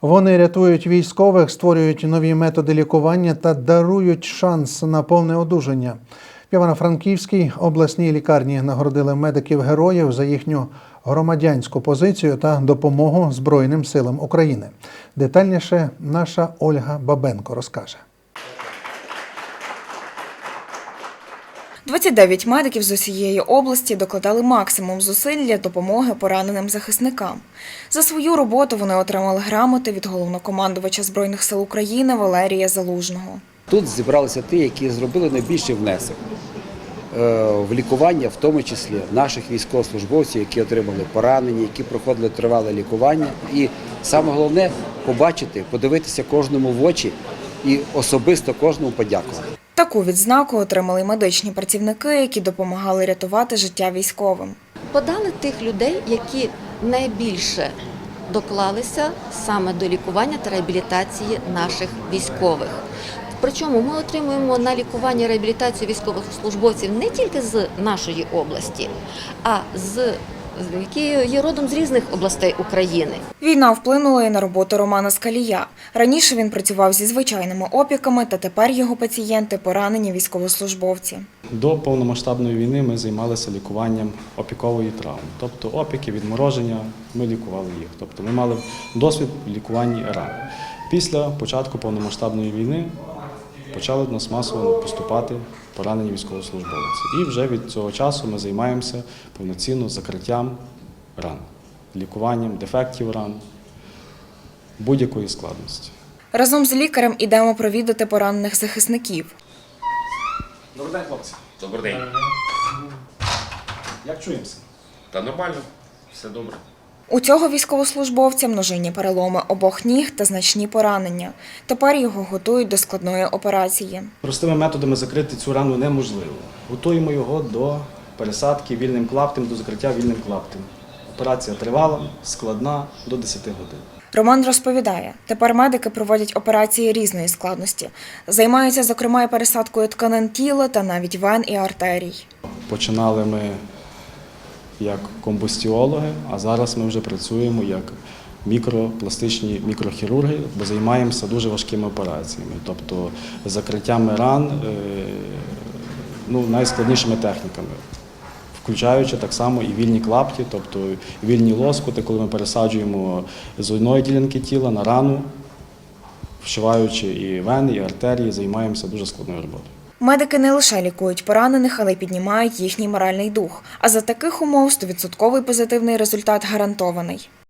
Вони рятують військових, створюють нові методи лікування та дарують шанс на повне одужання. В Івано-Франківській обласній лікарні нагородили медиків героїв за їхню громадянську позицію та допомогу Збройним силам України. Детальніше наша Ольга Бабенко розкаже. 29 медиків з усієї області докладали максимум зусиль для допомоги пораненим захисникам. За свою роботу вони отримали грамоти від головнокомандувача Збройних сил України Валерія Залужного. Тут зібралися ті, які зробили найбільший внесок е, в лікування, в тому числі наших військовослужбовців, які отримали поранення, які проходили тривале лікування. І саме головне побачити, подивитися кожному в очі і особисто кожному подякувати. Таку відзнаку отримали медичні працівники, які допомагали рятувати життя військовим. подали тих людей, які найбільше доклалися саме до лікування та реабілітації наших військових. Причому ми отримуємо на лікування і реабілітацію військових службовців не тільки з нашої області, а з які є родом з різних областей України. Війна вплинула і на роботу Романа Скалія. Раніше він працював зі звичайними опіками, та тепер його пацієнти поранені військовослужбовці. До повномасштабної війни ми займалися лікуванням опікової травми, тобто опіки, відмороження, ми лікували їх. Тобто ми мали досвід в лікуванні ран. Після початку повномасштабної війни почали до нас масово поступати поранені військовослужбовці. І вже від цього часу ми займаємося повноцінно закриттям ран, лікуванням дефектів ран будь-якої складності. Разом з лікарем ідемо провідати поранених захисників. Добрий день, хлопці. Добрий день. Як чуємося? Та нормально, все добре. У цього військовослужбовця множинні переломи обох ніг та значні поранення. Тепер його готують до складної операції. Простими методами закрити цю рану неможливо. Готуємо його до пересадки вільним клаптем, до закриття вільним клаптем. Операція тривала, складна до 10 годин. Роман розповідає, тепер медики проводять операції різної складності. Займаються, зокрема, і пересадкою тканин тіла та навіть вен і артерій. Починали ми як комбустіологи, а зараз ми вже працюємо як мікропластичні мікрохірурги, бо займаємося дуже важкими операціями, тобто закриттями ран е, ну, найскладнішими техніками. Включаючи так само і вільні клапті, тобто вільні лоскути, коли ми пересаджуємо з одної ділянки тіла на рану, вшиваючи і вени, і артерії, займаємося дуже складною роботою. Медики не лише лікують поранених, але й піднімають їхній моральний дух. А за таких умов 100% позитивний результат гарантований.